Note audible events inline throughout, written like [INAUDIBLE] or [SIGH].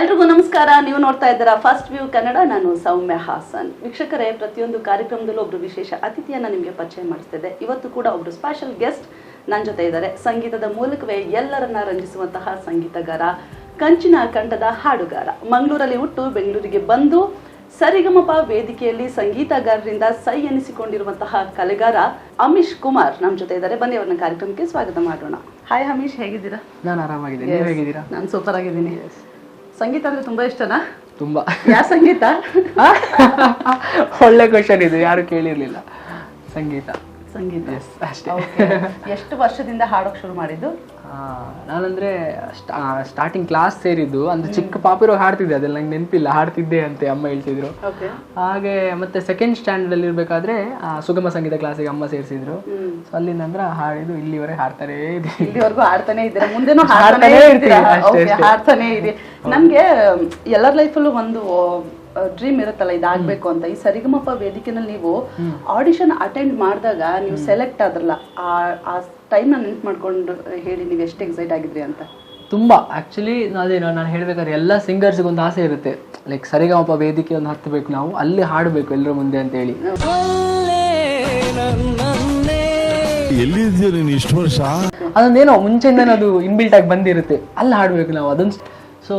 ಎಲ್ರಿಗೂ ನಮಸ್ಕಾರ. ನೀವು ನೋಡ್ತಾ ಇದ್ದೀರಾ ಫಸ್ಟ್ ವ್ಯೂ ಕನ್ನಡ ನಾನು ಸೌಮ್ಯ ಹಾಸನ್. ವೀಕ್ಷಕರೇ ಪ್ರತಿಯೊಂದು ಕಾರ್ಯಕ್ರಮದಲ್ಲೂ ಒಬ್ರು ವಿಶೇಷ ಅತಿಥಿಯನ್ನ ನಿಮಗೆ ಪರಿಚಯ ಮಾಡಿಸ್ತಿದ್ದೆ. ಇವತ್ತು ಕೂಡ ಒಬ್ರು ಸ್ಪೆಷಲ್ ಗೆಸ್ಟ್ ನನ್ನ ಜೊತೆ ಇದ್ದಾರೆ. ಸಂಗೀತದ ಮೂಲಕವೇ ಎಲ್ಲರನ್ನ ರಂಜಿಸುವಂತಹ ಸಂಗೀತಗಾರ ಕಂಚಿನ ಕಂಠದ ಹಾಡುಗಾರ. ಮಂಗಳೂರಲ್ಲಿ ಹುಟ್ಟು ಬೆಂಗಳೂರಿಗೆ ಬಂದು ಸರಿಗಮಪ ವೇದಿಕೆಯಲ್ಲಿ ಸಂಗೀತಗಾರರಿಂದ ಸೈ ಎನಿಸಿಕೊಂಡಿರುವಂತಹ ಕಲೆಗಾರ ಅಮಿಶ್ ಕುಮಾರ್ ನಮ್ಮ ಜೊತೆ ಇದ್ದಾರೆ. ಬನ್ನಿ ಅವರನ್ನ ಕಾರ್ಯಕ್ರಮಕ್ಕೆ ಸ್ವಾಗತ ಮಾಡೋಣ. ಹಾಯ್ ಅಮಿಶ್ ಹೇಗಿದ್ದೀರಾ? ನಾನು ಆರಾಮಾಗಿದ್ದೀನಿ. ನೀವು ಹೇಗಿದ್ದೀರಾ? ನಾನು ಸೂಪರ್ ಆಗಿದ್ದೀನಿ. ಸಂಗೀತ ಅಂದ್ರೆ ತುಂಬಾ ಇಷ್ಟನಾ? ತುಂಬಾ. ಯಾವ ಸಂಗೀತ? [LAUGHS] ಒಳ್ಳೆ ಕ್ವಶನ್ ಇದು ಯಾರು ಕೇಳಿರ್ಲಿಲ್ಲ. ಸಂಗೀತ. ಸಂಗೀತ. ಅಷ್ಟೇ. [LAUGHS] ಎಷ್ಟು ವರ್ಷದಿಂದ ಹಾಡೋಕ್ ಶುರು ಮಾಡಿದ್ದು? ನಾನಂದ್ರೆ ಸ್ಟಾರ್ಟಿಂಗ್ ಕ್ಲಾಸ್ ಸೇರಿದ್ದು. ಅಂದ್ರೆ ಚಿಕ್ಕ ಪಾಪಿರೋ ಹಾಡ್ತಿದ್ದೆ ಅದೆಲ್ಲ ನಂಗೆ ನೆನಪಿಲ್ಲ. ಹಾಡ್ತಿದ್ದೆ ಅಂತೆ ಅಮ್ಮ ಹೇಳ್ತಿದ್ರು. ಹಾಗೆ ಮತ್ತೆ ಸೆಕೆಂಡ್ ಸ್ಟ್ಯಾಂಡರ್ಡ್ ಅಲ್ಲಿ ಇರ್ಬೇಕಾದ್ರೆ ಸುಗಮ ಸಂಗೀತ ಕ್ಲಾಸಿಗೆ ಅಮ್ಮ ಸೇರಿಸಿದ್ರು. ಸೊ ಅಲ್ಲಿಂದ ಅಂದ್ರೆ ಹಾಡಿದ್ದು ಇಲ್ಲಿವರೆಗೆ ಹಾಡ್ತಾರೆ ಇಲ್ಲಿವರೆಗೂ ಹಾಡ್ತಾನೆ ಇದ್ದಾರೆ? ಮುಂದೆನೂ [LAUGHS] ಇರ್ತೀರಾ. ಹಾಡ್ತಾನೆ ಇದೆ ನಮ್ಗೆ ಎಲ್ಲರ ಲೈಫಲ್ಲೂ ಒಂದು ಡ್ರೀಮ್ ಇರುತ್ತಲ್ಲ ಇದಾಗ್ಬೇಕು ಅಂತ. ಈ ಸರಿಗಮಪ ವೇದಿಕೆನಲ್ಲಿ ನೀವು ಆಡಿಷನ್ ಅಟೆಂಡ್ ಮಾಡಿದಾಗ ನೀವು ಸೆಲೆಕ್ಟ್ ಆದ್ರಲ್ಲ ಆ ಆ ಟೈಮ್ನ ನೆನ್ಪು ಮಾಡ್ಕೊಂಡು ಹೇಳಿ ನೀವು ಎಷ್ಟು ಎಕ್ಸೈಟ್ ಆಗಿದ್ರಿ ಅಂತ. ತುಂಬ. ಆ್ಯಕ್ಚುಲಿ ಅದೇನು ನಾನು ಹೇಳ್ಬೇಕಾದ್ರೆ ಎಲ್ಲ ಸಿಂಗರ್ಸ್ಗೆ ಒಂದು ಆಸೆ ಇರುತ್ತೆ. ಲೈಕ್ ಸರಿಗಮಪ ವೇದಿಕೆ ಒಂದು ಹತ್ತಬೇಕು ನಾವು ಅಲ್ಲಿ ಹಾಡಬೇಕು ಎಲ್ಲರ ಮುಂದೆ ಅಂತೇಳಿ ಎಲ್ಲಿದ್ಯಾ ನೀನು ಇಷ್ಟು ವರ್ಷ? ಅದೊಂದೇನೋ ಮುಂಚೆಯಿಂದ ಅದು ಇನ್ಬಿಲ್ಟ್ ಆಗಿ ಬಂದಿರುತ್ತೆ. ಅಲ್ಲಿ ಹಾಡಬೇಕು ನಾವು ಅದೊಂದು ಸೊ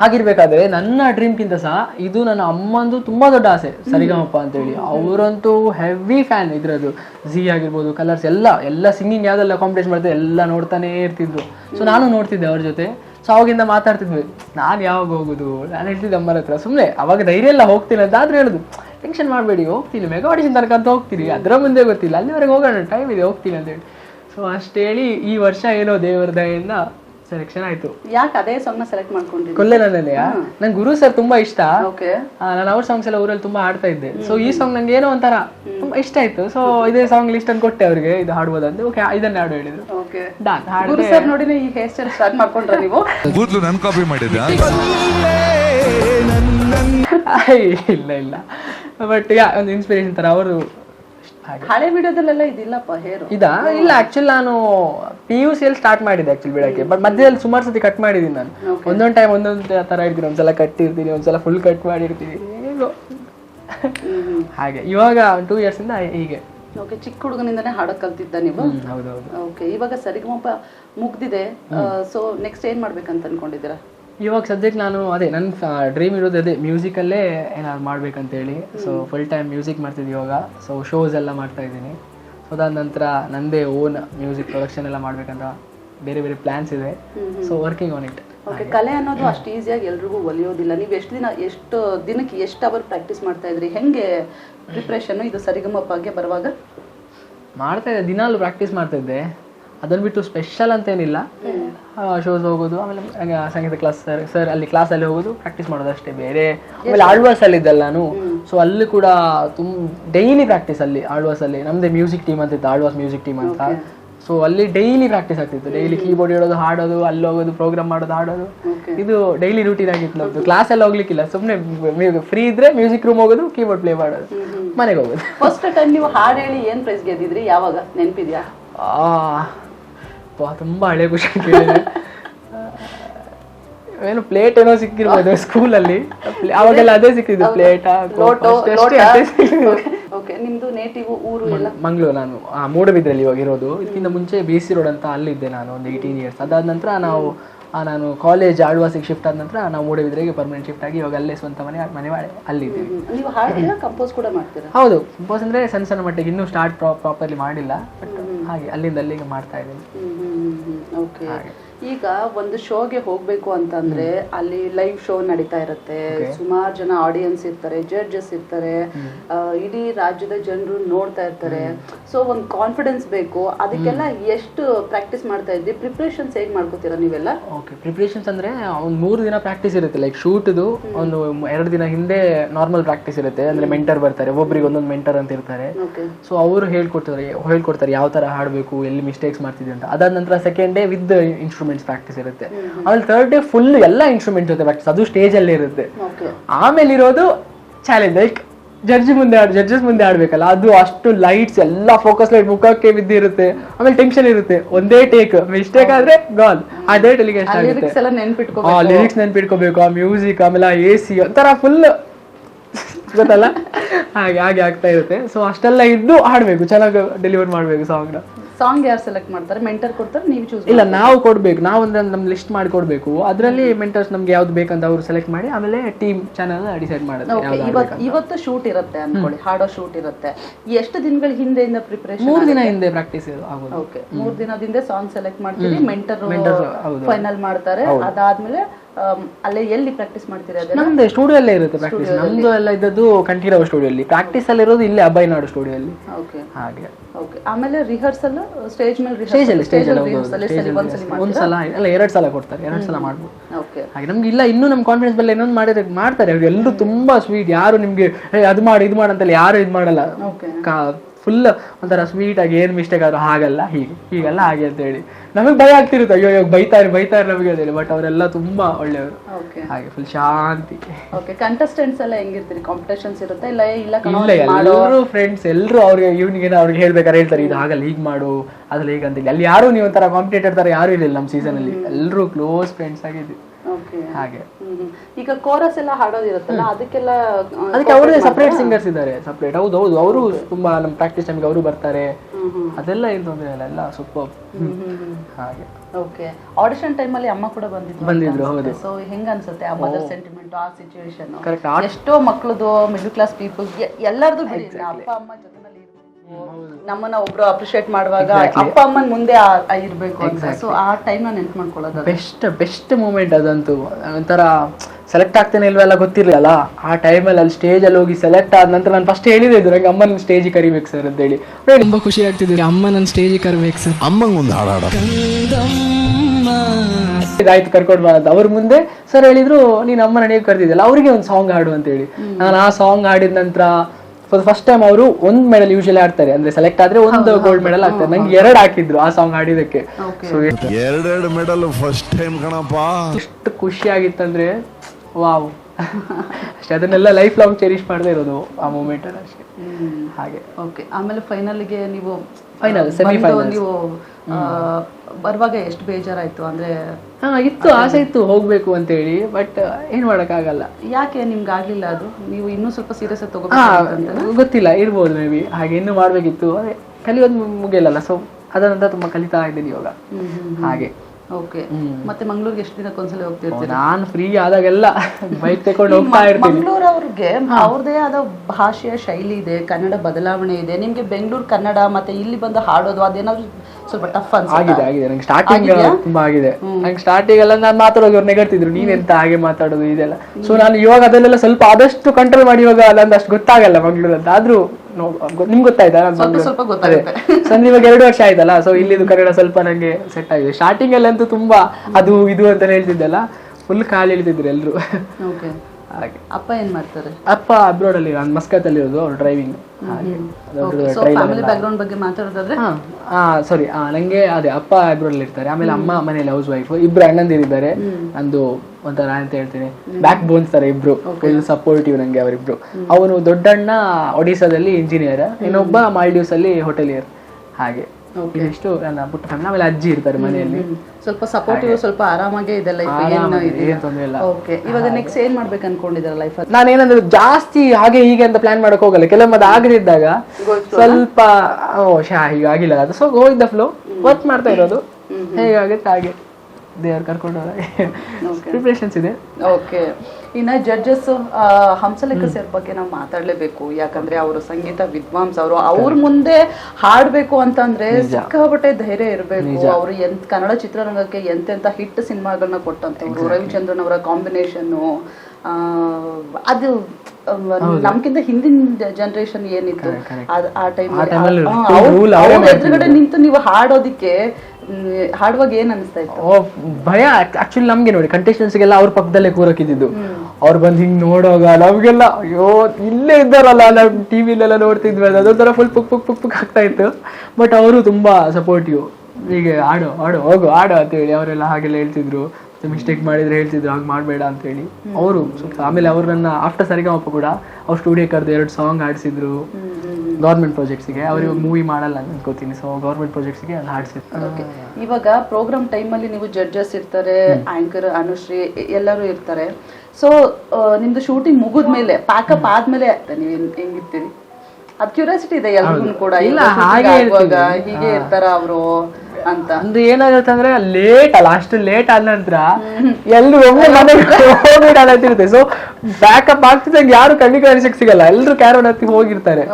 ಹಾಗಿರ್ಬೇಕಾದ್ರೆ ನನ್ನ ಡ್ರೀಮ್ಗಿಂತ ಸಹ ಇದು ನನ್ನ ಅಮ್ಮಂದು ತುಂಬಾ ದೊಡ್ಡ ಆಸೆ. ಸರಿಗಮಪ್ಪ ಅಂತೇಳಿ. ಅವರಂತೂ ಹೆವಿ ಫ್ಯಾನ್ ಇದ್ರದ್ದು ಝೀ ಆಗಿರ್ಬೋದು ಕಲರ್ಸ್ ಎಲ್ಲ ಎಲ್ಲ ಸಿಂಗಿಂಗ್ ಯಾವ್ದೆಲ್ಲ ಕಾಂಪಿಟೇಷನ್ ಮಾಡ್ತಾರೆ ಎಲ್ಲ ನೋಡ್ತಾನೆ ಇರ್ತಿದ್ರು. ಸೊ ನಾನು ನೋಡ್ತಿದ್ದೆ ಅವ್ರ ಜೊತೆ. ಸೊ ಅವಾಗಿಂದ ಮಾತಾಡ್ತಿದ್ವಿ. ನಾನು ಯಾವಾಗ ಹೋಗುದು? ನಾನು ಹೇಳ್ತಿದ್ದೆ ಅಮ್ಮನ ಹತ್ರ. ಸುಮ್ಮನೆ ಅವಾಗ ಧೈರ್ಯ ಎಲ್ಲ ಹೋಗ್ತೀನಿ ಅಂತ ಆದ್ರೆ ಹೇಳುದು. ಟೆನ್ಷನ್ ಮಾಡಬೇಡಿ ಹೋಗ್ತೀನಿ. ಮೆಗಾ ಆಡಿಷನ್ ತನಕ ಅಂತ ಹೋಗ್ತೀನಿ ಅದರ ಮುಂದೆ ಗೊತ್ತಿಲ್ಲ. ಅಲ್ಲಿವರೆಗೆ ಹೋಗೋಣ ಟೈಮ್ ಇದೆ ಹೋಗ್ತೀನಿ ಅಂತ ಹೇಳಿ. ಸೊ ಅಷ್ಟೇಳಿ ಹೇಳಿ ಈ ವರ್ಷ ಏನೋ ದೇವರ ದಯೆಯಿಂದ ಸೆಲೆಕ್ಷನ್ ಆಯ್ತು. ಯಾಕೆ ಅದೇ ಸಾಂಗ್ನ ಸೆಲೆಕ್ಟ್ ಮಾಡ್ಕೊಂಡ್ರಿ ಕೊಲ್ಲೆ ನನ್ನನೆಯ ನಂಗೆ ಗುರು ಸರ್ ತುಂಬಾ ಇಷ್ಟ. ಓಕೆ. ನಾನು ಅವ್ರ ಸಾಂಗ್ಸ್ ಎಲ್ಲ ಊರಲ್ಲಿ ತುಂಬಾ ಹಾಡ್ತಾ ಇದ್ದೆ. ಸೊ ಈ ಸಾಂಗ್ ನಂಗೆ ಏನೋ ಒಂಥರ ತುಂಬಾ ಇಷ್ಟ ಆಯ್ತು. ಸೊ ಇದೇ ಸಾಂಗ್ ಲಿಸ್ಟ್ ಅನ್ನು ಕೊಟ್ಟೆ ಅವ್ರಿಗೆ. ಇದು ಹಾಡ್ಬೋದಂತ ಓಕೆ ಇದನ್ನ ಹಾಡು ಹೇಳಿದ್ರು. ಓಕೆ. ಡಾನ್ ಗುರು ಸರ್ ನೋಡಿನೇ ಈ ಹೇರ್ ಸ್ಟೈಲ್ ಸ್ಟಾರ್ಟ್ ಮಾಡ್ಕೊಂಡ್ರ ನೀವು? [LAUGHS] ಕೂದ್ಲು ನನ್ ಕಾಪಿ ಮಾಡಿದ್ದೆ. [LAUGHS] ಇಲ್ಲ ಇಲ್ಲ. ಬಟ್ ಯಾ ಒಂದು ಇನ್ಸ್ಪಿರೇಷನ್ ತರ. ಅವರು ಹಾಗೆ. ಹಳೆ ವಿಡಿಯೋದಲ್ಲೆಲ್ಲ ಇದಿಲ್ಲಪ್ಪ ಹೇರು. ಇದಾ? ಇಲ್ಲ ಆಕ್ಚುಲಿ ನಾನು ಪಿ ಯು ಸಿ ಅಲ್ಲಿ ಸ್ಟಾರ್ಟ್ ಮಾಡಿದ್ದೆ ಆಕ್ಚುಲಿ ಬಿಡಕ್ಕೆ. ಬಟ್ ಮಧ್ಯದಲ್ಲಿ ಸುಮಾರು ಸತಿ ಕಟ್ ಮಾಡಿದ್ದೀನಿ ನಾನು. ಒಂದೊಂದು ಟೈಮ್ ಒಂದೊಂದು ತರ ಇರ್ತೀನಿ ಒಂದ್ಸಲ ಕಟ್ಟಿರ್ತೀನಿ ಒಂದ್ಸಲ ಫುಲ್ ಕಟ್ ಮಾಡಿರ್ತೀನಿ. ಹೇಗೋ. ಹಾಗೆ ಇವಾಗ ಟೂ ಇಯರ್ಸ್ ಇಂದ ಹೀಗೆ. ಓಕೆ ಚಿಕ್ಕ ಹುಡುಗನಿಂದನೇ ಹಾಡೋಕ್ ಕಲ್ತಿದ್ದ ನೀವು? ಹೌದೌದು. ಓಕೆ ಇವಾಗ ಸರಿಗಮಪ ಮುಗ್ದಿದೆ. ಸೊ ನೆಕ್ಸ್ಟ್ ಏನ್ ಮಾಡ್ಬೇಕಂತ ಅನ್ಕೊಂಡಿದ್ದೀರಾ? ಇವಾಗ ಸದ್ಯಕ್ಕೆ ನಾನು ಅದೇ ನನ್ನ ಡ್ರೀಮ್ ಇರೋದು ಅದೇ ಮ್ಯೂಸಿಕಲ್ಲೇ ಏನಾದ್ರು ಮಾಡ್ಬೇಕಂತೇಳಿ. ಸೊ ಫುಲ್ ಟೈಮ್ ಮ್ಯೂಸಿಕ್ ಮಾಡ್ತಿದ್ದೆ ಇವಾಗ. ಸೊ ಶೋಸ್ ಎಲ್ಲ ಮಾಡ್ತಾ ಇದ್ದೀನಿ. ಸೊ ಅದಾದ ನಂತರ ನಂದೇ ಓನ್ ಮ್ಯೂಸಿಕ್ ಪ್ರೊಡಕ್ಷನ್ ಎಲ್ಲ ಮಾಡ್ಬೇಕಂತ ಬೇರೆ ಬೇರೆ ಪ್ಲಾನ್ಸ್ ಇದೆ. So working on it okay ಕಲೆ ಅನ್ನೋದು ಅಷ್ಟು ಈಸಿಯಾಗಿ ಎಲ್ರಿಗೂ ಒಲಿಯೋದಿಲ್ಲ. ನೀವು ಎಷ್ಟು ದಿನ ಎಷ್ಟು ದಿನಕ್ಕೆ ಎಷ್ಟು ಅವರ್ ಪ್ರಾಕ್ಟೀಸ್ ಮಾಡ್ತಾ ಇದ್ರಿ? ಹೆಂಗೆ ಪ್ರಿಪ್ರೇಷನ್ ಇದು ಸರಿಗಮಪ್ಪಗೆ ಬರುವಾಗ? ಮಾಡ್ತಾ ಇದ್ದೆ. ದಿನಾಲು ಪ್ರಾಕ್ಟೀಸ್ ಮಾಡ್ತಾ ಇದ್ದೆ. ಅದನ್ನ ಬಿಟ್ಟು ಸ್ಪೆಷಲ್ ಅಂತೇನಿಲ್ಲ. ಶೋಸ್ ಹೋಗೋದು ಆಮೇಲೆ ಸಂಗೀತ ಕ್ಲಾಸ್ ಸರ್ ಸರ್ ಅಲ್ಲಿ ಕ್ಲಾಸಲ್ಲಿ ಹೋಗೋದು ಪ್ರಾಕ್ಟೀಸ್ ಮಾಡೋದು ಅಷ್ಟೇ ಬೇರೆ ಆಮೇಲೆ ಆಳ್ವಾಸ್ ಅಲ್ಲಿ ಇದ್ದಲ್ಲ ನಾನು. ಸೊ ಅಲ್ಲಿ ಕೂಡ ತುಂಬ ಡೈಲಿ ಪ್ರಾಕ್ಟೀಸ್ ಅಲ್ಲಿ ಆಳ್ವಾಸ್ ಅಲ್ಲಿ ನಮ್ದೇ ಮ್ಯೂಸಿಕ್ ಟೀಮ್ ಅಂತ ಇತ್ತು ಆಳ್ವಾಸ್ ಮ್ಯೂಸಿಕ್ ಟೀಮ್ ಅಂತ. ಸೊ ಅಲ್ಲಿ ಡೈಲಿ ಪ್ರಾಕ್ಟೀಸ್ ಆಗ್ತಿತ್ತು ಡೈಲಿ ಕೀಬೋರ್ಡ್ ಹೇಳೋದು ಹಾಡೋದು ಅಲ್ಲಿ ಹೋಗೋದು ಪ್ರೋಗ್ರಾಮ್ ಮಾಡೋದು ಹಾಡೋದು. ಇದು ಡೈಲಿ ರೂಟೀನ್ ಆಗಿತ್ತು ನಮ್ದು. ಕ್ಲಾಸ್ ಎಲ್ಲ ಹೋಗ್ಲಿಕ್ಕಿಲ್ಲ ಸುಮ್ಮನೆ ಫ್ರೀ ಇದ್ರೆ ಮ್ಯೂಸಿಕ್ ರೂಮ್ ಹೋಗೋದು ಕೀಬೋರ್ಡ್ ಪ್ಲೇ ಮಾಡೋದು ಮನೆಗೆ ಹೋಗೋದು. ಫಸ್ಟ್ ಟೈಮ್ ನೀವು ಹಾಡು ಹೇಳಿ ಏನು ಪ್ರೈಸ್ ಗೆದ್ದಿದ್ರಿ? ಯಾವಾಗ? ನೆನಪಿದ್ಯಾ? ಆ ತುಂಬ ಹಳೆ ಖುಷಿ ಕೇಳಿದೆ ಏನು ಪ್ಲೇಟ್ ಏನೋ ಸಿಕ್ಕಿರ್ಬೋದು ಸ್ಕೂಲಲ್ಲಿ [LAUGHS] ಅವಾಗೆಲ್ಲ ಅದೇ ಸಿಕ್ಕಿದ್ದು ಪ್ಲೇಟ್ [LAUGHS] ನಿಮ್ದು ನೇಟಿವ್ ಊರು ಮಂಗಳೂರು ನಾನು. ಆ, ಮೂಡಬಿದ್ರಲ್ಲಿ ಇವಾಗ ಇರೋದು. ಇದಕ್ಕಿಂತ ಮುಂಚೆ ಬಿ ಸಿ ರೋಡ್ ಅಂತ ಅಲ್ಲಿದ್ದೆ ನಾನು ಒಂದು ಏಯ್ಟೀನ್ ಇಯರ್ಸ್ ಅದಾದ ನಂತರ ನಾವು ನಾನು ಕಾಲೇಜ್ ಆಳ್ವಾಸಿಗೆ ಶಿಫ್ಟ್ ಆದ ನಂತರ ನಾವು ಮೂಡಬಿದ್ರೆಗೆ ಪರ್ಮನೆಂಟ್ ಶಿಫ್ಟ್ ಆಗಿ ಇವಾಗ ಅಲ್ಲೇ ಸ್ವಂತ ಮನೆ ಮನೆ ಮಾಡಿ ಅಲ್ಲಿದ್ದೀವಿ. ನೀವು ಹಾಡ್ತೀರಾ ಕಂಪೋಸ್ ಕೂಡ ಮಾಡ್ತೀರಾ? ಹೌದು. ಕಂಪೋಸ್ ಅಂದ್ರೆ ಸಣ್ಣ ಸಣ್ಣ ಮಟ್ಟಿಗೆ ಇನ್ನೂ ಸ್ಟಾರ್ಟ್ ಪ್ರಾಪರ್ಲಿ ಮಾಡಿಲ್ಲ. ಬಟ್ ಹಾಗೆ ಅಲ್ಲಿಂದ ಅಲ್ಲಿಗೆ ಮಾಡ್ತಾ ಇದ್ದೀನಿ. ಓಕೆ ಈಗ ಒಂದು ಶೋಗೆ ಹೋಗ್ಬೇಕು ಅಂತಂದ್ರೆ ಅಲ್ಲಿ ಲೈವ್ ಶೋ ನಡೀತಾ ಇರುತ್ತೆ. ಸುಮಾರು ಜನ ಆಡಿಯನ್ಸ್ ಇರ್ತಾರೆ ಜಡ್ಜಸ್ ಇರ್ತಾರೆ. ಇಡೀ ರಾಜ್ಯದ ಜನರು ನೋಡ್ತಾ ಇರ್ತಾರೆ. ಸೊ ಒಂದು ಕಾನ್ಫಿಡೆನ್ಸ್ ಬೇಕು. ಅದಕ್ಕೆಲ್ಲ ಎಷ್ಟು ಪ್ರಾಕ್ಟೀಸ್ ಮಾಡ್ತಾ ಇದ್ದೀವಿ ಪ್ರಿಪ್ರೇಷನ್ಸ್ ಹೇಗೆ ಮಾಡ್ಕೋತೀರಾ ನೀವೆಲ್ಲ? ಓಕೆ ಪ್ರಿಪ್ರೇಷನ್ಸ್ ಅಂದ್ರೆ ಒಂದು ಮೂರು ದಿನ ಪ್ರಾಕ್ಟೀಸ್ ಇರುತ್ತೆ. ಲೈಕ್ ಶೂಟ್ದು ಒಂದು ಎರಡು ದಿನ ಹಿಂದೆ ನಾರ್ಮಲ್ ಪ್ರಾಕ್ಟೀಸ್ ಇರುತ್ತೆ. ಅಂದ್ರೆ ಮೆಂಟರ್ ಬರ್ತಾರೆ. ಒಬ್ಬರಿಗೆ ಒಂದೊಂದು ಮೆಂಟರ್ ಅಂತ ಇರ್ತಾರೆ. ಸೊ ಅವರು ಹೇಳ್ಕೊಡ್ತಾರೆ ಹೇಳ್ಕೊಡ್ತಾರೆ ಯಾವ ತರ ಹಾಡಬೇಕು ಎಲ್ಲಿ ಮಿಸ್ಟೇಕ್ಸ್ ಮಾಡ್ತಿದ್ವಿ ಅಂತ. ಅದಾದ ನಂತರ second day with instruments practice ಇರುತ್ತೆ. ಆಮೇಲೆ ಥರ್ಡ್ ಡೇ ಫುಲ್ ಎಲ್ಲ ಇನ್ಸ್ಟ್ರೂಮೆಂಟ್ ಜೊತೆ ಪ್ರಾಕ್ಟೀಸ್ ಅದು ಸ್ಟೇಜ್ ಅಲ್ಲೇ ಇರುತ್ತೆ. ಆಮೇಲೆ ಇರೋದು ಚಾಲೆಂಜ್ ಲೈಕ್ ಜಡ್ಜ್ ಮುಂದೆ ಆಡ್ ಜಡ್ಜಸ್ ಮುಂದೆ ಆಡ್ಬೇಕಲ್ಲ ಅದು ಅಷ್ಟು ಲೈಟ್ಸ್ ಎಲ್ಲ ಫೋಕಸ್ ಲೈಟ್ ಮುಖಕ್ಕೆ ಬಿದ್ದಿರುತ್ತೆ ಆಮೇಲೆ ಟೆನ್ಷನ್ ಇರುತ್ತೆ. ಒಂದೇ ಟೇಕ್ ಮಿಸ್ಟೇಕ್ ಆದ್ರೆ ಗಾಲ್ ಅದೇ ಟೆಲಿಗೆ ಲಿರಿಕ್ಸ್ ನೆನ್ಪಿಟ್ಕೋಬೇಕು. ಆ ಮ್ಯೂಸಿಕ್ ಆಮೇಲೆ ಆ ಎ ಸಿ ಒಂಥರ ಫುಲ್ [LAUGHS] ಗೊತ್ತಲ್ಲ? [LAUGHS] ಹಾಗೆ ಹಾಗೆ ಆಗ್ತಾ ಇರುತ್ತೆ. ಸೊ ಅಷ್ಟೆಲ್ಲ ಇದ್ದು ಹಾಡ್ಬೇಕು ಚೆನ್ನಾಗಿ ಡೆಲಿವರ್ ಮಾಡ್ಬೇಕು ಸಾಂಗ್ನ ಸಾಂಗ್ ಯಾರು ಸೆಲೆಕ್ಟ್ ಮಾಡ್ತಾರೆ? ಮೆಂಟರ್ ಕೊಡ್ತಾರೆ ನೀವು ಚೂಸ್ ಇಲ್ಲ ನಾವು ಕೊಡ್ಬೇಕು. ನಾವು ಅಂದ್ರೆ ನಮ್ಮ ಲಿಸ್ಟ್ ಮಾಡಿ ಕೊಡಬೇಕು ಅದರಲ್ಲಿ ಮೆಂಟರ್ಸ್ ನಮ್ಗೆ ಯಾವ್ದು ಬೇಕಂತ ಅವ್ರು ಸೆಲೆಕ್ಟ್ ಮಾಡಿ ಆಮೇಲೆ ಟೀಮ್ ಚಾನಲ್ ಡಿಸೈಡ್ ಮಾಡಿ ಇವತ್ತು ಶೂಟ್ ಇರುತ್ತೆ ಅನ್ಕೊಳ್ಳಿ. ಹಾಡೋ ಶೂಟ್ ಇರುತ್ತೆ. ಎಷ್ಟು ದಿನಗಳ ಹಿಂದೆಯಿಂದ ಪ್ರಿಪರೇಷನ್ ಮೂರು ದಿನ ಹಿಂದೆ ಪ್ರಾಕ್ಟೀಸ್ ಆಗೋದು. ಓಕೆ ಮೂರು ದಿನದಿಂದ ಸಾಂಗ್ ಸೆಲೆಕ್ಟ್ ಮಾಡ್ತೀವಿ ಮೆಂಟರ್ ಫೈನಲ್ ಮಾಡ್ತಾರೆ. ಅದಾದ್ಮೇಲೆ ಅಲ್ಲೇ ಎಲ್ಲಿ ಪ್ರಾಕ್ಟೀಸ್ ಮಾಡ್ತೀರಾ ನಮ್ದು ಸ್ಟುಡಿಯೋ ಅಲ್ಲೇ ಇರುತ್ತೆ ಪ್ರಾಕ್ಟೀಸ್ ನಮ್ದು ಎಲ್ಲ ಇದ್ದದ್ದು ಕಂಠೀರವ ಸ್ಟುಡಿಯೋ ಅಲ್ಲಿ. ಪ್ರಾಕ್ಟೀಸ್ ಅಲ್ಲಿ ಇರೋದು ಇಲ್ಲೇ ಅಬ್ಬೈನಾಡು ಸ್ಟುಡಿಯೋ ಅಲ್ಲಿ. ಓಕೆ ಹಾಗೆ. ಓಕೆ ಆಮೇಲೆ ರಿಹರ್ಸಲ್ ಸ್ಟೇಜ್ ಮೇಲೆ ಸ್ಟೇಜ್ ಅಲ್ಲಿ ಸ್ಟೇಜ್ ಅಲ್ಲಿ ರಿಹರ್ಸಲ್ ಸಲ ಅಲ್ಲ ಎರಡ್ ಸಲ ಕೊಡ್ತಾರೆ ಎರಡ್ ಸಲ ಮಾಡ್ಬೋದು. ಓಕೆ ಹಾಗೆ ನಮ್ಗೆ ಇಲ್ಲ ಇನ್ನೂ ನಮ್ಮ ಕಾನ್ಫಿಡೆನ್ಸ್ ಬಲ್ಲ ಇನ್ನೊಂದು ಮಾಡಿದ್ರೆ ಮಾಡ್ತಾರೆ. ಅವ್ರು ಎಲ್ಲರೂ ತುಂಬಾ ಸ್ವೀಟ್ ಯಾರು ನಿಮ್ಗೆ "ಏ, ಅದು ಮಾಡಿ ಇದು ಮಾಡಿ ಅಂತಲ್ಲ ಯಾರು ಇದು ಮಾಡಲ್ಲ. ಓಕೆ ಫುಲ್ ಒಂಥರ ಸ್ವೀಟ್ ಆಗಿ ಏನ್ ಮಿಸ್ಟೇಕ್ ಆದ್ರೂ ಹಾಗಲ್ಲ ಹೀಗೆ ಹೀಗಲ್ಲ ಹಾಗೆ ಅಂತ ಹೇಳಿ. ನಮಗೆ ಭಯ ಆಗ್ತಿರುತ್ತೆ ಅಯ್ಯೋ ಇವಾಗ ಬೈತಾರೆ ಬೈತಾರೆ ನಮಗೆ ಅದೇ ಬಟ್ ಅವರೆಲ್ಲ ತುಂಬಾ ಒಳ್ಳೆಯವರು. ಹಾಗೆ ಫುಲ್ ಶಾಂತಿ. ಓಕೆ ಕಂಟೆಸ್ಟೆಂಟ್ಸ್ ಎಲ್ಲ ಹೆಂಗಿರ್ತೀರಿ? ಕಾಂಪಿಟೇಷನ್ಸ್ ಇರುತ್ತೆ? ಇಲ್ಲ ಇಲ್ಲ ಇಲ್ಲ ಎಲ್ಲರೂ ಫ್ರೆಂಡ್ಸ್ ಎಲ್ಲರೂ ಅವ್ರಿಗೆ ಇವ್ನಿಗೆ ಅವ್ರಿಗೆ ಹೇಳ್ಬೇಕಾದ್ರೆ ಹೇಳ್ತಾರೆ ಇದು ಹಾಗಲ್ಲ ಹೀಗ್ ಮಾಡು ಅದ್ರಲ್ಲಿ ಹೀಗೆ ಅಂತ ಅಲ್ಲಿ ಯಾರು ನೀವು ಒಂಥರ ಕಾಂಪಿಟೇಟರ್ ತರ ಯಾರು ಇರಲಿಲ್ಲ ನಮ್ಮ ಸೀಸನ್ ಅಲ್ಲಿ. ಎಲ್ಲರೂ ಕ್ಲೋಸ್ ಫ್ರೆಂಡ್ಸ್ ಆಗಿದ್ವಿ ಓಕೆ ಹಾಗೆ. ಈಗ ಕೋರಸ್ ಎಲ್ಲ ಹಾಡೋದಿರುತ್ತಲ್ಲ ಅದಕ್ಕೆಲ್ಲ ಅದಕ್ಕೆ ಅವರೇ ಸಪ್ರೇಟ್ ಸಿಂಗರ್ಸ್ ಇದ್ದಾರೆ ಸಪ್ರೇಟ್ ಹೌದು ಹೌದು. ಅವರು ತುಂಬಾ ನಮ್ಮ ಪ್ರಾಕ್ಟೀಸ್ ಟೈಮ್ಗೆ ಅವರು ಬರ್ತಾರೆ. ಅದೆಲ್ಲ ಏನು ತೊಂದರೆ ಇಲ್ಲ ಎಲ್ಲ ಸೂಪರ್ ಹಾಗೆ. ಓಕೆ ಆಡಿಷನ್ ಅಲ್ಲಿ ಅಮ್ಮ ಕೂಡ ಬಂದಿದ್ರು ಬಂದಿದ್ರು, ಹೌದು. ಸೊ ಹೆಂಗ ಅನ್ಸುತ್ತೆ ಆ ಮದರ್ ಸೆಂಟಿಮೆಂಟ್ ಆ ಸಿಚುವೇಶನ್ ಎಷ್ಟೋ ಮಕ್ಳದು ಮಿಡಲ್ ಕ್ಲಾಸ್ ಪೀಪಲ್ ಎಲ್ಲರದು ಅಪ್ಪ ಅಮ್ಮ ಇರ್ಬೇಕು. ನಮ್ಮನ್ನ ಒಬ್ರು ಅಪ್ರಿಶಿಯೇಟ್ ಮಾಡುವಾಗ ಅಪ್ಪ ಅಮ್ಮನ ಮುಂದೆ ಇರ್ಬೇಕು ಅಂತ. ಸೊ ಆ ಟೈಮ್ ನಾನು ನೆನ್ಪು ಮಾಡ್ಕೊಳ್ಳೋದು ಅದು. ಬೆಸ್ಟ್ ಬೆಸ್ಟ್ ಮೂಮೆಂಟ್ ಅದಂತೂ. ಒಂಥರ ಸೆಲೆಕ್ಟ್ ಆಗ್ತೇನೆ ಇಲ್ವೆಲ್ಲ ಗೊತ್ತಿರಲಿಲ್ಲ. ಆ ಟೈಮಲ್ಲಿ ಅಲ್ಲಿ ಸ್ಟೇಜಲ್ಲಿ ಹೋಗಿ ಸೆಲೆಕ್ಟ್ ಆದ ನಂತರ ನಾನು ಫಸ್ಟ್ ಹೇಳಿದೆ ಇದು. ನಂಗೆ ಅಮ್ಮನ ಸ್ಟೇಜ್ ಕರಿಬೇಕು ಸರ್ ಅಂತ ಹೇಳಿ ತುಂಬಾ ಖುಷಿ ಆಗ್ತಿದೆ. ಅಮ್ಮ ನನ್ನ ಸ್ಟೇಜಿಗೆ ಕರಿಬೇಕು ಸರ್ ಅಮ್ಮಂಗೊಂದು ಹಾಡಾಡ ಇದಾಯ್ತು ಕರ್ಕೊಂಡು ಬಾ ಅಂತ. ಅವ್ರ ಮುಂದೆ ಸರ್ ಹೇಳಿದ್ರು ನೀನು ಅಮ್ಮನ ಹೇಗೆ ಕರೆದಿದ್ದಲ್ಲ ಅವರಿಗೆ ಒಂದು ಸಾಂಗ್ ಹಾಡು ಅಂತ ಹೇಳಿ ನಾನು ಆ ಸಾಂಗ್ ಹಾಡಿದ ನಂತರ ಫಾರ್ ಫಸ್ಟ್ ಟೈಮ್ ಅವರು ಒಂದ್ ಮೆಡಲ್ ಯೂಶಲಿ ಆಡ್ತಾರೆ. ಅಂದ್ರೆ ಸೆಲೆಕ್ಟ್ ಆದ್ರೆ ಒಂದು ಗೋಲ್ಡ್ ಮೆಡಲ್ ಆಗ್ತಾರೆ ನಂಗೆ ಎರಡ್ ಹಾಕಿದ್ರು ಆ ಸಾಂಗ್ ಆಡಿದಕ್ಕೆ ಸೊ ಎರಡೆರಡು ಮೆಡಲ್ ಫಸ್ಟ್ ಟೈಮ್ ಕಣಪ್ಪ. ಎಷ್ಟು ಖುಷಿ ಆಗಿತ್ತಂದ್ರೆ ವಾವ್. ಅಷ್ಟೇ ಅದನ್ನೆಲ್ಲ ಲೈಫ್ ಲಾಂಗ್ ಚೆರಿಶ್ ಮಾಡದೇ ಇರೋದು ಆ ಮೂಮೆಂಟ್ ಅಷ್ಟೇ. ಹಾಗೆ. ಓಕೆ ಆಮೇಲೆ ಫೈನಲ್ಗೆ ನೀವು ಫೈನಲ್ ಸೆಮಿ ಫೈನಲ್ ನೀವು ಬರುವಾಗ ಎಷ್ಟು ಬೇಜಾರಾಯ್ತು? ಅಂದ್ರೆ ಹಾ ಇತ್ತು ಆಸೆ ಇತ್ತು ಹೋಗ್ಬೇಕು ಅಂತ ಹೇಳಿ ಬಟ್ ಏನ್ ಮಾಡಕ್ಕಾಗಲ್ಲ. ಯಾಕೆ ನಿಮ್ಗೆ ಆಗ್ಲಿಲ್ಲ ಅದು? ನೀವು ಇನ್ನೂ ಸ್ವಲ್ಪ ಸೀರಿಯಸ್ ಆಗಿ ತಗೋಬೇಕು ಗೊತ್ತಿಲ್ಲ ಇರ್ಬೋದು ಮೇ ಬಿ ಹಾಗೆ ಇನ್ನೂ ಮಾಡ್ಬೇಕಿತ್ತು. ಅದೇ ಕಲಿಯೋದು ಮುಗಿಯಲ್ಲ ಸೊ ಅದರಿಂದ ತುಂಬಾ ಕಲಿತಾ ಇದ್ದೀನಿ ಇವಾಗ. ಹಾಗೆ. ಓಕೆ ಮತ್ತೆ ಮಂಗ್ಳೂರ್ಗೆ ಎಷ್ಟು ದಿನಕ್ಕೆ ಒಂದ್ಸಲ ಹೋಗ್ತಿರ್ತೀರಿ? ನಾನು ಫ್ರೀ ಆದಾಗೆಲ್ಲ ಬೈಕ್ ತಗೊಂಡು ಹೋಗ್ತಾ ಇರ್ತೀನಿ. ಮಂಗಳೂರು ಅವ್ರಿಗೆ ಅವ್ರದೇ ಆದ ಭಾಷೆಯ ಶೈಲಿ ಇದೆ ಕನ್ನಡ ಬದಲಾವಣೆ ಇದೆ. ನಿಮ್ಗೆ ಬೆಂಗಳೂರು ಕನ್ನಡ ಮತ್ತೆ ಇಲ್ಲಿ ಬಂದು ಹಾಡೋದು ಅದೇನಾದ್ರು ಸ್ವಲ್ಪ ಟಫ್ ಆಗಿದೆ ಅನ್ಸುತ್ತೆ? ಆಗಿದೆ ನಂಗೆ ಸ್ಟಾರ್ಟಿಂಗ್ ತುಂಬಾ ಆಗಿದೆ. ನಂಗೆ ಸ್ಟಾರ್ಟಿಂಗ್ ಎಲ್ಲ ನಾನು ಮಾತಾಡೋದು ಇವ್ರು ನೆಗಡ್ತಿದ್ರು ನೀನೆಂತ ಹಾಗೆ ಮಾತಾಡೋದು ಇದೆಲ್ಲ? ಸೊ ನಾನು ಇವಾಗ ಅದನ್ನೆಲ್ಲ ಸ್ವಲ್ಪ ಆದಷ್ಟು ಕಂಟ್ರೋಲ್ ಮಾಡಿ ಇವಾಗ ನಂದು ಅಷ್ಟು ಗೊತ್ತಾಗಲ್ಲ ಮಂಗ್ಳೂರ್ ಅಂತ. ಆದ್ರೂ ನಿಮ್ಗೆ ಗೊತ್ತಾಯ್ತಾ? ನಾನು ಇವಾಗ ಎರಡು ವರ್ಷ ಆಯ್ತಲ್ಲ ಸೊ ಇಲ್ಲಿದು ಕನ್ನಡ ಸ್ವಲ್ಪ ನಂಗೆ ಸೆಟ್ ಆಗಿದೆ. ಸ್ಟಾರ್ಟಿಂಗ್ ಅಲ್ಲಂತೂ ತುಂಬಾ ಅದು ಇದು ಅಂತ ಹೇಳ್ತಿದ್ದಲ್ಲ ಫುಲ್ ಕಾಲು ಎಳಿತಿದ್ರು ಎಲ್ರು. ಹಾಗೆ. ಅಪ್ಪ ಏನ್ ಮಾಡ್ತಾರೆ? ಅಪ್ಪ ಅಬ್ರಾಡ್ ಅಲ್ಲಿ ನಾನು ಮಸ್ಕತ್ ಅಲ್ಲಿ ಇರೋದು ಅವ್ರು ಡ್ರೈವಿಂಗ್ ಹಾಗೆ. ಫ್ಯಾಮಿಲಿ ಬ್ಯಾಕ್ ಗ್ರೌಂಡ್ ಬಗ್ಗೆ ಮಾತಾಡೋದಾದ್ರೆ? ಸಾರಿ ನಂಗೆ ಅದೇ ಅಪ್ಪ ಅಬ್ರಾಡ್ ಇರ್ತಾರೆ. ಆಮೇಲೆ ಅಮ್ಮ ಮನೆಯಲ್ಲಿ ಹೌಸ್ ವೈಫ್ ಇಬ್ರು ಅಣ್ಣಂದಿರಿದ್ದಾರೆ. ನಂದು ಒಂಥರ ಅಂತ ಹೇಳ್ತೀನಿ. ಬ್ಯಾಕ್ ಬೋನ್ಸ್ ತರ ಇಬ್ರು. ಫುಲ್ ಸಪೋರ್ಟಿವ್ ನಂಗೆ ಅವರಿಬ್ರು. ಅವನು ದೊಡ್ಡಣ್ಣ ಒಡಿಸಾದಲ್ಲಿ ಇಂಜಿನಿಯರ್ ಇನ್ನೊಬ್ಬ ಮಾಲ್ಡೀವ್ಸ್ ಅಲ್ಲಿ ಹೋಟೆಲಿಯರ್ ಹಾಗೆ. ಇದಿಷ್ಟು ನನ್ನ ಪುಟ್ಟ ಫ್ಯಾಮಿಲಿ ಆಮೇಲೆ ಅಜ್ಜಿ ಇರ್ತಾರೆ ಮನೆಯಲ್ಲಿ. ಸ್ವಲ್ಪ ಸಪೋರ್ಟಿವ್ ಸ್ವಲ್ಪ ಆರಾಮಾಗೆ ಇದೆ ಲೈಫ್ ಇದೆ ಏನ್ ತೊಂದ್ರೆ ಇಲ್ಲ. ಓಕೆ ಇವಾಗ ನೆಕ್ಸ್ಟ್ ಏನ್ ಮಾಡ್ಬೇಕು ಅನ್ಕೊಂಡಿದ್ದಾರೆ ಲೈಫ್ ಅಲ್ಲಿ? ನಾನೇನಂದ್ರೆ ಜಾಸ್ತಿ ಹಾಗೆ ಹೀಗೆ ಅಂತ ಪ್ಲಾನ್ ಮಾಡಕ್ ಹೋಗಲ್ಲ. ಕೆಲವೊಮ್ಮೆ ಅದು ಆಗದಿದ್ದಾಗ ಸ್ವಲ್ಪ ಓ ಶಾ ಹೀಗಾಗಿಲ್ಲ ಅದು. ಸೊ ಗೋ ಇದ್ದ ಫ್ಲೋ ವರ್ಕ್ ಮಾಡ್ತಾ ಇರೋದು. ಹೇಗಾಗುತ್ತೆ ಹಾಗೆ. ದೇವ್ರು ಕರ್ಕೊಂಡು ಪ್ರಿಪ್ರೇಷನ್ಸ್ ಇದೆ. ಓಕೆ ಇನ್ನ ಜಡ್ಜಸ್ ಹಂಸಲೇಖ ಸರ್ ಬಗ್ಗೆ ನಾವು ಮಾತಾಡಲೇಬೇಕು. ಯಾಕಂದ್ರೆ ಅವರು ಸಂಗೀತ ವಿದ್ವಾಂಸ ಅವರು ಅವ್ರ ಮುಂದೆ ಹಾಡಬೇಕು ಅಂತಂದ್ರೆ ಸಿಕ್ಕಾಪಟ್ಟೆ ಧೈರ್ಯ ಇರಬೇಕು. ಅವರು ಎಂತ ಕನ್ನಡ ಚಿತ್ರರಂಗಕ್ಕೆ ಎಂತೆಂತ ಹಿಟ್ ಸಿನಿಮಾಗಳನ್ನ ಕೊಟ್ಟಂತವ್ರು ರವಿಚಂದ್ರನ್ ಅವರ ಕಾಂಬಿನೇಷನ್ ಅದು ಆ, ನಮ್ಗಿಂತ ಹಿಂದಿನ ಜನರೇಷನ್ ಏನಿತ್ತು ಆ ಟೈಮ್ ಎದುರುಗಡೆ ನಿಂತು ನೀವು ಹಾಡೋದಿಕ್ಕೆ ಹಾಡುವಾಗ ಏನ್ ಅನಿಸ್ತಾ ಇತ್ತು? ಓ ಭಯ. ಆಕ್ಚುಲಿ ನಮ್ಗೆ ನೋಡಿ ಕಂಟೆಸ್ಟೆಂಟ್ಸ್ಗೆಲ್ಲ ಅವ್ರ ಪಕ್ಕದಲ್ಲೇ ಕೂರಕ್ಕಿದ್ದು ಅವ್ರು ಬಂದು ಹಿಂಗ್ ನೋಡುವಾಗ ನಮ್ಗೆಲ್ಲ ಅಯ್ಯೋ ಇಲ್ಲೇ ಇದ್ದಾರಲ್ಲ ನಾವು ಟಿವಿಲೆಲ್ಲ ನೋಡ್ತಿದ್ವಿ ಅದು ಅದೊಂಥರ ಫುಲ್ ಪುಕ್ ಪುಕ್ ಪುಕ್ ಪುಕ್ ಆಗ್ತಾ ಇತ್ತು. ಬಟ್ ಅವರು ತುಂಬಾ ಸಪೋರ್ಟಿವ್ ಹೀಗೆ ಆಡು ಆಡು ಹೋಗು ಆಡು ಅಂತ ಹೇಳಿ ಅವರೆಲ್ಲ ಹಾಗೆಲ್ಲ ಹೇಳ್ತಿದ್ರು. ಮಿಸ್ಟೇಕ್ ಮಾಡಿದ್ರೆ ಹೇಳ್ತಿದ್ರು ಹಾಗೆ ಮಾಡಬೇಡ ಅಂತ ಹೇಳಿ. ಅವರು ಆಮೇಲೆ ಅವ್ರನ್ನ ಆಫ್ಟರ್ ಸರಿಗಮಪ ಕೂಡ ಅವ್ರು ಸ್ಟುಡಿಯೋ ಕರೆದು ಎರಡು ಸಾಂಗ್ ಹಾಡಿಸಿದ್ರು. ಗೌರ್ಮೆಂಟ್ ಪ್ರಾಜೆಕ್ಟ್ಸ್ಗೆ ಗೆ ಇವಾಗ ಮೂವಿ ಮಾಡಲ್ಲ ಅನ್ಕೋತೀನಿ. ಸೊ ಗೌರ್ಮೆಂಟ್ ಪ್ರಾಜೆಕ್ಟ್ಸ್ಗೆ ಅಲ್ಲಿ ಹಾಡ್ಸಿರ್ತಾರೆ ಇವಾಗ ಪ್ರೋಗ್ರಾಮ್ ಟೈಮಲ್ಲಿ ನೀವು ಜಡ್ಜಸ್ ಇರ್ತಾರೆ ಆಂಕರ್ ಅನುಶ್ರೀ ಎಲ್ಲರೂ ಇರ್ತಾರೆ. ಸೊ ನಿಮ್ದು ಶೂಟಿಂಗ್ ಮುಗಿದ್ಮೇಲೆ ಪ್ಯಾಕಪ್ ಆದ್ಮೇಲೆ ನೀವು ಹೆಂಗ್- ಹೆಂಗಿರ್ತೀರಿ? ಅದ್ ಕ್ಯೂರಿಯಾಸಿಟಿ ಇದೆ ಎಲ್ರಿಗೂ ಕೂಡ. ಇಲ್ಲ, ಹಾಗೆ ಇವಾಗ. ಹೀಗೆ ಇರ್ತಾರ ಅವರು. ಅಂತ. ಅಂದ್ರೆ ಏನಾಗುತ್ತೆ ಅಂದ್ರೆ ಲೇಟ್ ಅಲ್ಲ ಅಷ್ಟು ಲೇಟ್ ಆದ ನಂತರ ಎಲ್ರು ಒಮ್ಮೆ ಮನೆಗೆ [LAUGHS] ಇರುತ್ತೆ. ಸೊ ಬ್ಯಾಕಪ್ ಆಗ್ತಿದ್ದಂಗೆ ಯಾರು ಕಣ್ಣಿಗೆ ಕಾಣಿಸಕ್ ಸಿಗಲ್ಲ. ಎಲ್ಲರೂ ಕ್ಯಾರೋನ್ ಹತ್ತಿ ಹೋಗಿರ್ತಾರೆ.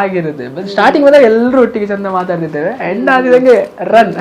ಆಗಿರುತ್ತೆ. ಸ್ಟಾರ್ಟಿಂಗ್ ಬಂದಾಗ ಎಲ್ಲರೂ ಒಟ್ಟಿಗೆ ಚಂದ ಮಾತಾಡ್ತಿದ್ದೇವೆ. End ಆಗಿದಂಗೆ run